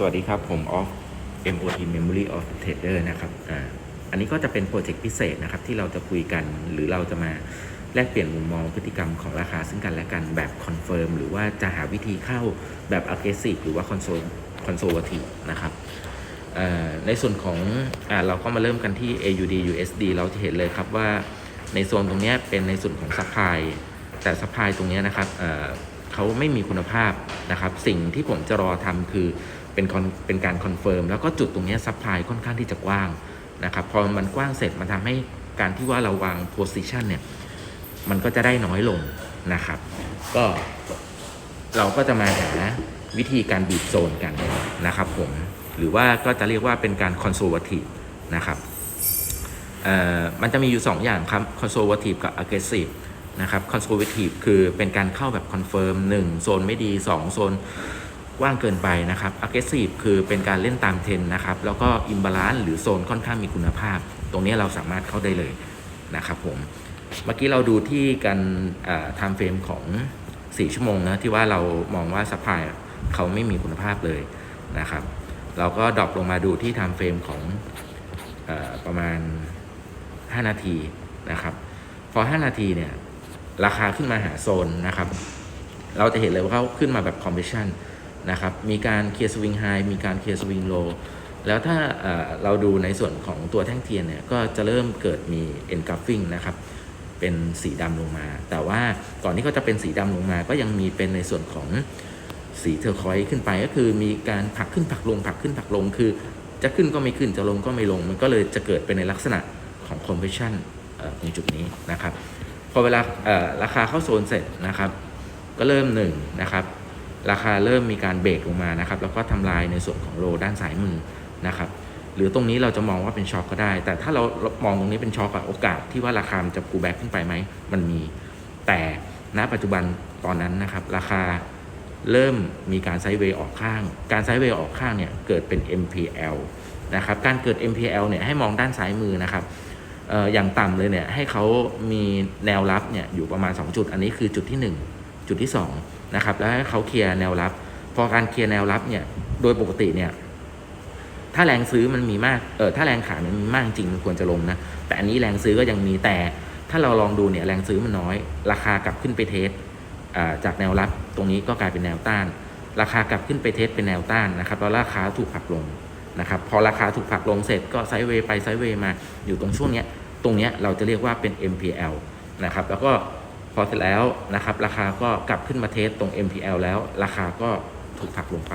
สวัสดีครับผมออฟ MOT Memory of Trader นะครับออันนี้ก็จะเป็นโปรเจกต์พิเศษนะครับ ที่เราจะคุยกันหรือเราจะมาแลกเปลี่ยนมุมมองพฤติกรรมของราคาซึ่งกันและกันแบบคอนเฟิร์มหรือว่าจะหาวิธีเข้าแบบ aggressive หรือว่า consol- conservative นะครับในส่วนของอเราก็มาเริ่มกันที่ AUD USD เราจะเห็นเลยครับว่าในโซนตรงนี้เป็นในส่วนของ supply แต่ supply ตรงนี้นะครับเขาไม่มีคุณภาพนะครับ สิ่งที่ผมจะรอทำคือ เป็น con- เป็นการคอนเฟิร์มแล้วก็จุดตรงนี้ย supply ค่อนข้างที่จะกว้างนะครับพอมันกว้างเสร็จมันทำให้การที่ว่าเราวาง position เนี่ยมันก็จะได้น้อยลงนะครับ ก็เราก็จะมาหาวิธีการบีบโซนกันนะครับผมหรือว่าก็จะเรียกว่าเป็นการคอนโซ r v a t i v e นะครับเอ่อมันจะมีอยู่ 2 อย่างครับคอนโซ r v a t i v e กับ aggressive นะครับคอนโซ r v a t i v e คือเป็นการเข้าแบบคอนเฟิร์ม1โซนไม่ดี 2 โซน ว้างเกินไปนะครับ aggressive คือเป็นการเล่นตามเทรนนะครับ แล้วก็ imbalance หรือโซนค่อนข้างมีคุณภาพ ตรงนี้เราสามารถเข้าได้เลยนะครับผม เมื่อกี้เราดูที่การไทม์เฟรมของ 4 ชั่วโมงนะที่ว่าเรามองว่า s u p p l y เขาไม่มีคุณภาพเลยนะครับ เราก็ดรอปลงมาดูที่ไทม์เฟรมของอประมาณ 5 นาทีนะครับ พอ 5 นาทีเนี่ยราคาขึ้นมาหาโซนนะครับ เราจะเห็นเลยว่าเขาขึ้นมาแบบ compression น นะครับ มีการเคลียร์สวิงไฮมีการเคลียร์สวิงโลแล้วถ้าเราดูในส่วนของตัวแท่งเทียนเนี่ย ก็จะเริ่มเกิดมี engulfing นะครับ เป็นสีดำลงมา แต่ว่าก่อนที่เขาจะเป็นสีดำลงมา ก็ยังมีเป็นในส่วนของสีเทอร์คอยส์ขึ้นไป ก็คือมีการผักขึ้นผักลงผักขึ้นผักลง คือจะขึ้นก็ไม่ขึ้นจะลงก็ไม่ลง มันก็เลยจะเกิดเป็นในลักษณะของ compression เอ่อตรงจุดนี้นะครับ พอเวลาราคาเข้าโซนเสร็จนะครับ ก็เริ่มหนึ่งนะครับ ราคาเริ่มมีการเบรกลงมานะครับแล้วก็ทำลายในส่วนของโลด้านซ้ายมือนะครับหรือตรงนี้เราจะมองว่าเป็นช็อคก็ได้ แต่ถ้าเรามองตรงนี้เป็นช็อคอะโอกาสที่ว่าราคาจะกูแบ็กขึ้นไปไหมมันมี แต่ณปัจจุบันตอนนั้นนะครับราคาเริ่มมีการไซด์เวย์ออกข้าง การไซด์เวย์ออกข้างเนี่ยเกิดเป็น MPL นะครับการเกิด MPL เนี่ยให้มองด้านซ้ายมือนะครับเอ่ออย่างต่ำเลยเนี่ยให้เขามีแนวรับเนี่ยอยู่ประมาณ 2 จุด อันนี้คือจุดที่ 1 จุดที่2นะครับแล้วให้เขาเคลียร์แนวรับ พอการเคลียร์แนวรับเนี่ยโดยปกติเนี่ยถ้าแรงซื้อมันมีมากเออถ้าแรงขายมันมีมากจริงมันควรจะลงนะแต่อันนี้แรงซื้อก็ยังมีแต่ถ้าเราลองดูเนี่ยแรงซื้อมันน้อย ราคากลับขึ้นไปเทสจากแนวรับตรงนี้ก็กลายเป็นแนวต้าน ราคากลับขึ้นไปเทสเป็นแนวต้านนะครับแล้วราคาถูกผลักลงนะครับพอราคาถูกผลักลงเสร็จก็ไซด์เวย์ไปไซด์เวย์มาอยู่ตรงช่วงเนี้ยตรงเนี้ยเราจะเรียกว่าเป็น MPL นะครับแล้วก็ อเสร็จแล้วนะครับ ราคาก็กลับขึ้นมาเทสตรง MPL แล้ว ราคาก็ถูกผลักลงไป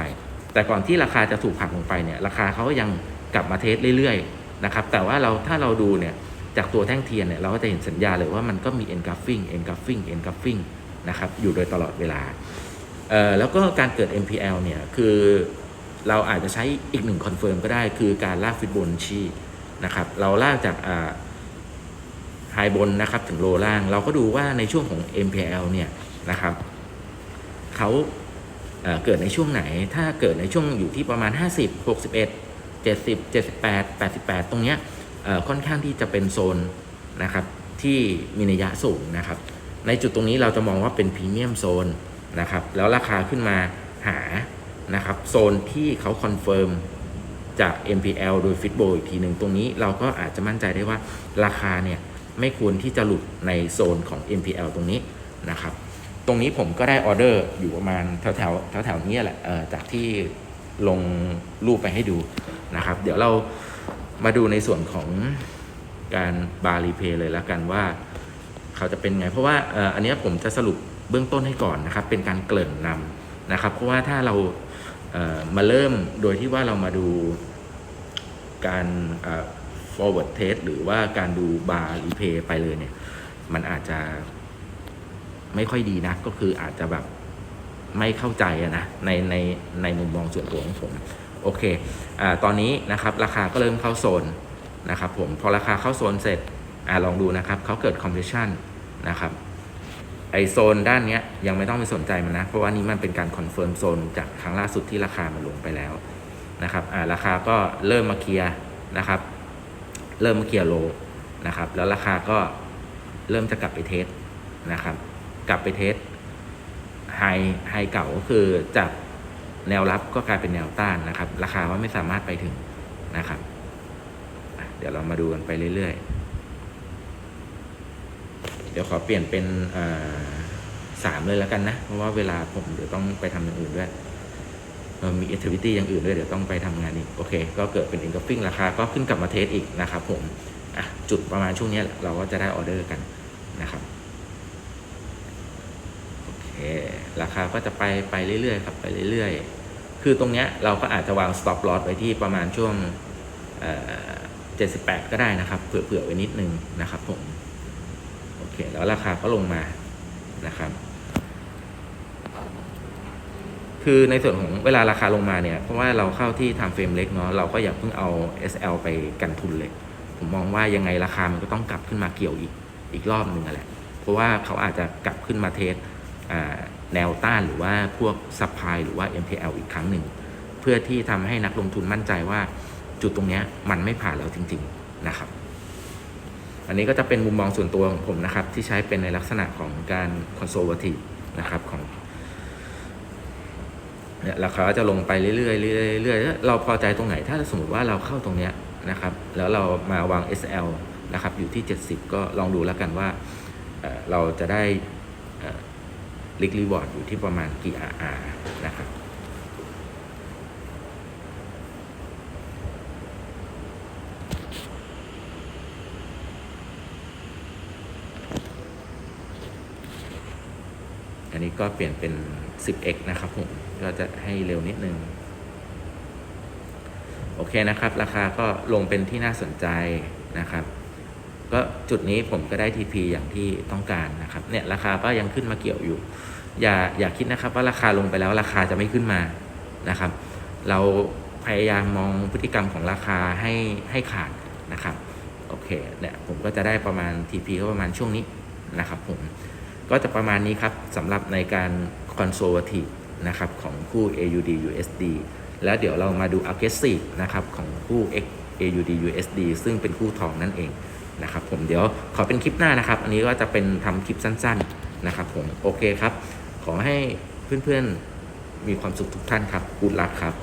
แต่ก่อนที่ราคาจะถูกผลักลงไปเนี่ยราคาเขาก็ยังกลับมาเทสเรื่อยๆนะครับแต่ว่าเราถ้าเราดูเนี่ยจากตัวแท่งเทียนเนี่ยเราก็จะเห็นสัญญาเลยว่ามันก็มี engulfing engulfing engulfing นะครับอยู่โดยตลอดเวลาเอ่อแล้วก็การเกิด MPL เนี่ยคือเราอาจจะใช้อีกหนึ่งคอนเฟิร์มก็ได้คือการลากฟิตบนัชชีนะครับเราลากจากอ่า ไฮบนนะครับถึงโลล่าง เราก็ดูว่าในช่วงของ MPL เนี่ยนะครับเขาเเกิดในช่วงไหน ถ้าเกิดในช่วงอยู่ที่ประมาณ 50 61 70 78 88 ตรงเนี้ยค่อนข้างที่จะเป็นโซนนะครับที่มีนัยยะสูงนะครับ ในจุดตรงนี้เราจะมองว่าเป็นพรีเมียมโซนนะครับแล้วราคาขึ้นมาหานะครับโซนที่เขาคอนเฟิร์มจาก MPL โดยฟิตโบอีกทีหนึ่งตรงนี้เราก็อาจจะมั่นใจได้ว่าราคาเนี่ย ไม่ควรที่จะหลุดในโซนของ MPL ตรงนี้นะครับ ตรงนี้ผมก็ได้ออเดอร์อยู่ประมาณแถวแถวแถวแถวๆนี้แหละจากที่ลงรูปไปให้ดูนะครับ เดี๋ยวเรามาดูในส่วนของการบารีเพย์เลยแล้วกันว่า เขาจะเป็นไง เพราะว่าอ,อ,อันนี้ผมจะสรุปเบื้องต้นให้ก่อนนะครับ เป็นการเกริ่นนำนะครับ เพราะว่าถ้าเรามาเริ่มโดยที่ว่าเรามาดูการ forward test หรือว่าการดูบาร์รีเพย์ไปเลยเนี่ย มันอาจจะไม่ค่อยดีนะก็คืออาจจะแบบไม่เข้าใจนะในในในมุมมองส่วนตัวของผมโอเคอาตอนนี้นะครับราคาก็เริ่มเข้าโซนนะครับผมพอราคาเข้าโซนเสร็จอาลองดูนะครับเขาเกิด compression นะครับไอโซนด้านเนี้ยยังไม่ต้องไปสนใจมันนะ เพราะว่านี้มันเป็นการคอนเฟิร์มโซนจากครั้งล่าสุดที่ราคามันลงไปแล้วนะครับอ่าราคาก็เริ่มมาเคลียร์นะครับ เริ่มมาเคลียร์โลนะครับ แล้วราคาก็เริ่มจะกลับไปเทสนะครับ กลับไปเทสไฮไฮเก่าก็คือจากแนวรับก็กลายเป็นแนวต้านนะครับ ราคาว่าไม่สามารถไปถึงนะครับ เดี๋ยวเรามาดูกันไปเรื่อยๆ เดี๋ยวขอเปลี่ยนเป็นสามเลยแล้วกันนะ เพราะว่าเวลาผมเดี๋ยวต้องไปทำอย่างอื่นด้วย มี activity อย่างอื่นด้วยเดี๋ยวต้องไปทำงานอีกโอเค ก็เกิดเป็น engulfing ราคาก็ขึ้นกลับมาเทสอีกนะครับผมอะจุดประมาณช่วงนี้เราก็จะได้ออเดอร์กันนะครับโอเคราคาก็จะไปไปเรื่อยๆครับไปเรื่อยๆ คือตรงเนี้ยเราก็อาจจะวาง stop loss ไว้ที่ประมาณช่วงเอ่อ78ก็ได้นะครับเผื่อๆไว้นิดนึงนะครับผมโอเคแล้วราคาก็ลงมานะครับ คือในส่วนของเวลาราคาลงมาเนี่ย เพราะว่าเราเข้าที่ time frame เล็กเนาะเราก็อย่าเพิ่งเอา SL ไปกันทุนเลย ผมมองว่ายังไงราคามันก็ต้องกลับขึ้นมาเกี่ยวอีกอีกรอบหนึ่งอะแหละ เพราะว่าเขาอาจจะกลับขึ้นมาเทสแนวต้านหรือว่าพวกซัพพลายหรือว่า MPL อีกครั้งหนึ่ง เพื่อที่ทำให้นักลงทุนมั่นใจว่าจุดตรงนี้มันไม่ผ่านแล้วจริง ๆนะครับ อันนี้ก็จะเป็นมุมมองส่วนตัวของผมนะครับ ที่ใช้เป็นในลักษณะของการ conservative นะครับของ เนี่ยราคาจะลงไปเรื่อยๆเรื่อยๆเรื่อยๆเราพอใจตรงไหน ถ้าสมมติว่าเราเข้าตรงเนี้ยนะครับ แล้วเรามาวาง SL นะครับอยู่ที่ 70 ก็ลองดูแล้วกันว่าเเราจะได้ลิกรีวอร์ดอยู่ที่ประมาณกี่ RR นะครับอันนี้ก็เปลี่ยนเป็น 10x นะครับผมก็จะให้เร็วนิดนึง โอเคนะครับ ราคาก็ลงเป็นที่น่าสนใจนะครับ ก็จุดนี้ผมก็ได้ TP อย่างที่ต้องการนะครับ เนี่ยราคาก็ยังขึ้นมาเกี่ยวอยู่ อย่าอย่าคิดนะครับว่าราคาลงไปแล้วราคาจะไม่ขึ้นมานะครับ เราพยายามมองพฤติกรรมของราคาให้ให้ขาดนะครับ โอเคเนี่ยผมก็จะได้ประมาณ TP ก็ประมาณช่วงนี้นะครับผม ก็จะประมาณนี้ครับสำหรับในการ conservative นะครับของคู่ AUD USD แล้วเดี๋ยวเรามาดู aggressive นะครับของคู่ X AUD USD ซึ่งเป็นคู่ทองนั่นเองนะครับผมเดี๋ยวขอเป็นคลิปหน้านะครับ อันนี้ก็จะเป็นทำคลิปสั้น ๆนะครับผมโอเคครับ ขอให้เพื่อนๆมีความสุขทุกท่านครับกูดลักครับ